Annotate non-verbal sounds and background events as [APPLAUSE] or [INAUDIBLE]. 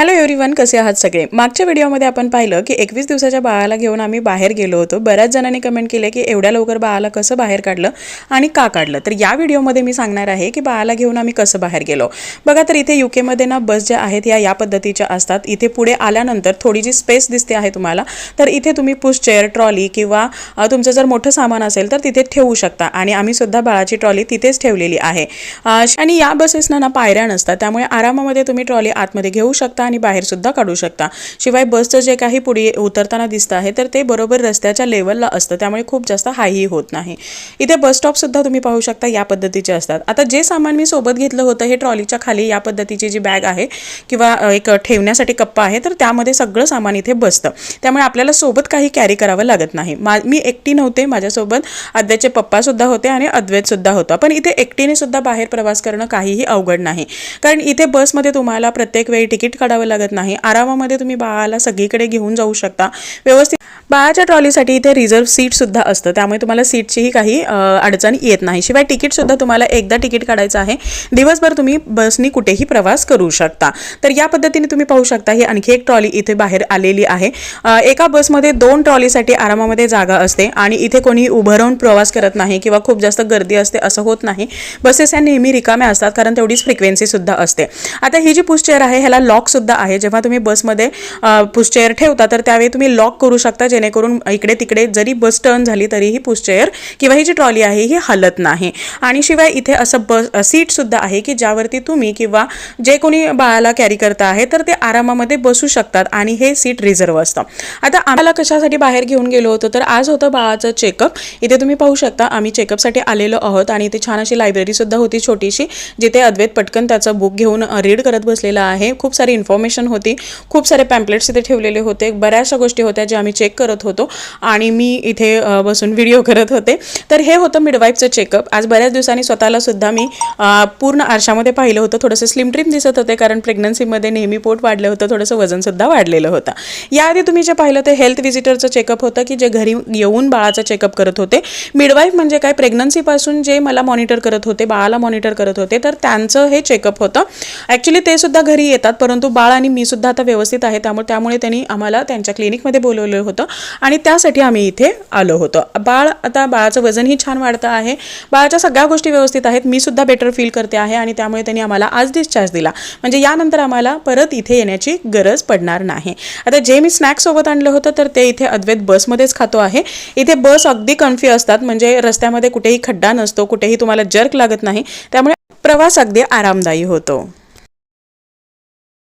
Hello everyone कसे आहात सगळे? मागच्या व्हिडिओमध्ये आपण पाहिलं की एकवीस दिवसाच्या बाळाला घेऊन आम्ही बाहेर गेलो होतो. बऱ्याच जणांनी कमेंट केले की एवढ्या लवकर बाळाला कसं बाहेर काढलं आणि का काढलं? तर या व्हिडिओमध्ये मी सांगणार आहे की बाळाला घेऊन आम्ही कसं बाहेर गेलो. बघा तर इथे युकेमध्ये ना बस ज्या आहेत या या पद्धतीच्या असतात. इथे पुढे आल्यानंतर थोडी जी स्पेस दिसते आहे तुम्हाला तर इथे तुम्ही पुश चेअर ट्रॉली किंवा तुमचं जर मोठं सामान असेल तर तिथे ठेवू शकता. आणि आम्ही सुद्धा बाळाची ट्रॉली तिथेच ठेवलेली आहे. आणि या बसेसना ना पायऱ्या नसतात. त्यामुळे आरामामध्ये तुम्ही ट्रॉली आतमध्ये घेऊ शकता आणि बाहेर सुद्धा काढू शकता. शिवाय बसचं जे काही पुढे उतरताना दिसतं आहे तर ते बरोबर रस्त्याच्या लेवलला असतं. त्यामुळे खूप जास्त हायही होत नाही. इथे बस स्टॉप सुद्धा तुम्ही पाहू शकता या पद्धतीचे असतात. आता जे सामान मी सोबत घेतलं होतं हे ट्रॉलीच्या खाली या पद्धतीची जी बॅग आहे किंवा एक ठेवण्यासाठी कप्पा आहे तर त्यामध्ये सगळं सामान इथे बसतं. त्यामुळे आपल्याला सोबत काही कॅरी करावं लागत नाही. मा मी एकटी नव्हते माझ्यासोबत अद्वैतचे पप्पा सुद्धा होते आणि अद्वैत सुद्धा होता. पण इथे एकटीने सुद्धा बाहेर प्रवास करणं काहीही अवघड नाही. कारण इथे बसमध्ये तुम्हाला प्रत्येक वेळी तिकीट काढावं लागत नाही. आरामामध्ये तुम्ही बाळाला सगळीकडे घेऊन जाऊ शकता. व्यवस्थित बाळाच्या ट्रॉलीसाठी इथे रिझर्व सीट सुद्धा असतं. त्यामुळे तुम्हाला सीटचीही काही अडचण येत नाही. शिवाय तिकीट सुद्धा तुम्हाला एकदा तिकीट काढायचं आहे. दिवसभर तुम्ही बसनी कुठेही प्रवास करू शकता. तर या पद्धतीने तुम्ही पाहू शकता ही आणखी एक ट्रॉली इथे बाहेर आलेली आहे. एका बसमध्ये दोन ट्रॉलीसाठी आरामामध्ये जागा असते आणि इथे कोणी उभं राहून प्रवास करत नाही किंवा खूप जास्त गर्दी असते असं होत नाही. बसेस ह्या नेहमी रिकाम्या असतात कारण तेवढीच फ्रिक्वेन्सीसुद्धा असते. आता ही जी पुश चेअर आहे ह्याला लॉक सुद्धा आहे. जेव्हा तुम्ही बसमध्ये पुशचेअर ठेवता तर त्यावेळी तुम्ही लॉक करू शकता जेणेकरून इकडे तिकडे जरी बस टर्न झाली तरीही पुश किंवा ही जी ट्रॉली आहे ही हलत नाही. आणि शिवाय इथे असं बस सीट सुद्धा आहे की ज्यावरती तुम्ही किंवा जे कोणी बाळाला कॅरी करता आहे तर ते आरामामध्ये बसू शकतात आणि हे सीट रिझर्व असतं. आता आम्हाला कशासाठी बाहेर घेऊन गेलो होतो तर आज होतं बाळाचं चेकअप इथे तुम्ही पाहू शकता आम्ही चेकअपसाठी आलेलो आहोत आणि इथे छान अशी लायब्ररी सुद्धा होती छोटीशी जिथे अद्वैत पटकन त्याचं बुक घेऊन रीड करत बसलेला आहे. खूप सारी इन्फॉर्मेशन इन्फॉर्मेशन होती. खूप सारे पॅम्पलेट्स इथे ठेवलेले होते. बऱ्याचशा गोष्टी होत्या ज्या आम्ही चेक करत होतो. आणि मी इथे बसून व्हिडिओ [LAUGHS] करत होते. तर हे होतं मिडवाईफचं चेकअप आज बऱ्याच दिवसांनी स्वतःला सुद्धा मी पूर्ण आरशामध्ये पाहिलं होतं. थोडंसं स्लिम ट्रिम दिसत होते कारण प्रेग्नन्सीमध्ये नेहमी पोट वाढलं होतं. थोडंसं वजनसुद्धा वाढलेलं होतं. याआधी तुम्ही जे पाहिलं ते हेल्थ व्हिजिटरचं चेकअप होतं की जे घरी येऊन बाळाचं चेकअप करत होते. मिडवाईफ म्हणजे काय? प्रेग्नन्सीपासून जे मला मॉनिटर करत होते बाळाला मॉनिटर करत होते तर त्यांचं हे चेकअप होतं. ॲक्च्युली ते सुद्धा घरी येतात परंतु बाळ आणि मी सुद्धा आता व्यवस्थित आहे त्यामुळे त्यामुळे त्यांनी आम्हाला त्यांच्या क्लिनिकमध्ये बोलवलं होतं आणि त्यासाठी आम्ही इथे आलो होतो. बाळ आता बाळाचं वजनही छान वाढतं आहे. बाळाच्या सगळ्या गोष्टी व्यवस्थित आहेत. मी सुद्धा बेटर फील करते आहे आणि त्यामुळे त्यांनी आम्हाला आज डिस्चार्ज दिला. म्हणजे यानंतर आम्हाला परत इथे येण्याची गरज पडणार नाही. आता जे मी स्नॅक्स सोबत आणलं होतं तर ते इथे अद्वैत बसमध्येच खातो आहे. इथे बस अगदी कन्फी असतात. म्हणजे रस्त्यामध्ये कुठेही खड्डा नसतो कुठेही तुम्हाला जर्क लागत नाही. त्यामुळे प्रवास अगदी आरामदायी होतो.